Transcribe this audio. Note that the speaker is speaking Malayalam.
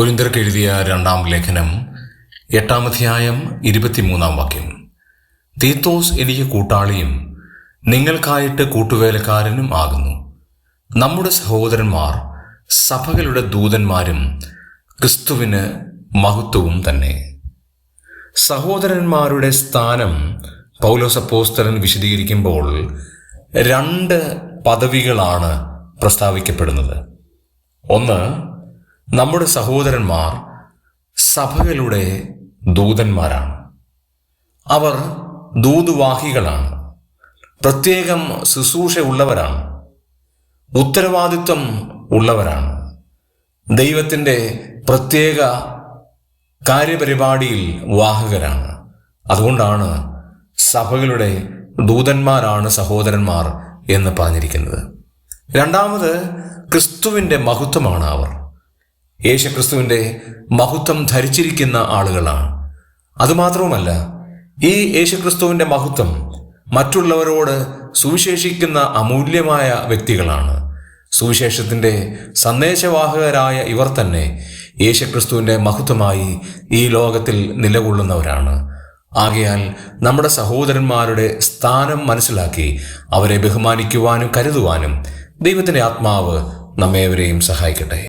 കൊരിന്തർക്ക് എഴുതിയ രണ്ടാം ലേഖനം എട്ടാം അധ്യായം ഇരുപത്തിമൂന്നാം വാക്യം. തീത്തോസ് എനിക്ക് കൂട്ടാളിയും നിങ്ങൾക്കായിട്ട് കൂട്ടുവേലക്കാരനും ആകുന്നു. നമ്മുടെ സഹോദരന്മാർ സഭകളുടെ ദൂതന്മാരും ക്രിസ്തുവിന് മഹത്വവും തന്നെ. സഹോദരന്മാരുടെ സ്ഥാനം പൗലോസപ്പോസ്തലൻ വിശദീകരിക്കുമ്പോൾ രണ്ട് പദവികളാണ് പ്രസ്താവിക്കപ്പെടുന്നത്. ഒന്ന് നമ്മുടെ സഹോദരന്മാർ സഭകളുടെ ദൂതന്മാരാണ്. അവർ ദൂതുവാഹികളാണ്. പ്രത്യേകം ശുശ്രൂഷ ഉള്ളവരാണ് ഉത്തരവാദിത്വം ഉള്ളവരാണ്. ദൈവത്തിന്റെ പ്രത്യേക കാര്യപരിപാടിയിൽ വാഹകരാണ്. അതുകൊണ്ടാണ് സഭകളുടെ ദൂതന്മാരാണ് സഹോദരന്മാർ എന്ന് പറഞ്ഞിരിക്കുന്നത്. രണ്ടാമത് ക്രിസ്തുവിന്റെ മഹത്വമാണ് അവർ. യേശുക്രിസ്തുവിന്റെ മഹത്വം ധരിച്ചിരിക്കുന്ന ആളുകളാണ്. അതുമാത്രവുമല്ല ഈ യേശുക്രിസ്തുവിന്റെ മഹത്വം മറ്റുള്ളവരോട് സുവിശേഷിക്കുന്ന അമൂല്യമായ വ്യക്തികളാണ്. സുവിശേഷത്തിന്റെ സന്ദേശവാഹകരായ ഇവർ തന്നെ യേശുക്രിസ്തുവിന്റെ മഹത്വമായി ഈ ലോകത്തിൽ നിലകൊള്ളുന്നവരാണ്. ആകയാൽ നമ്മുടെ സഹോദരന്മാരുടെ സ്ഥാനം മനസ്സിലാക്കി അവരെ ബഹുമാനിക്കുവാനും കരുതുവാനും ദൈവത്തിന്റെ ആത്മാവ് നമ്മേവരെയും സഹായിക്കട്ടെ.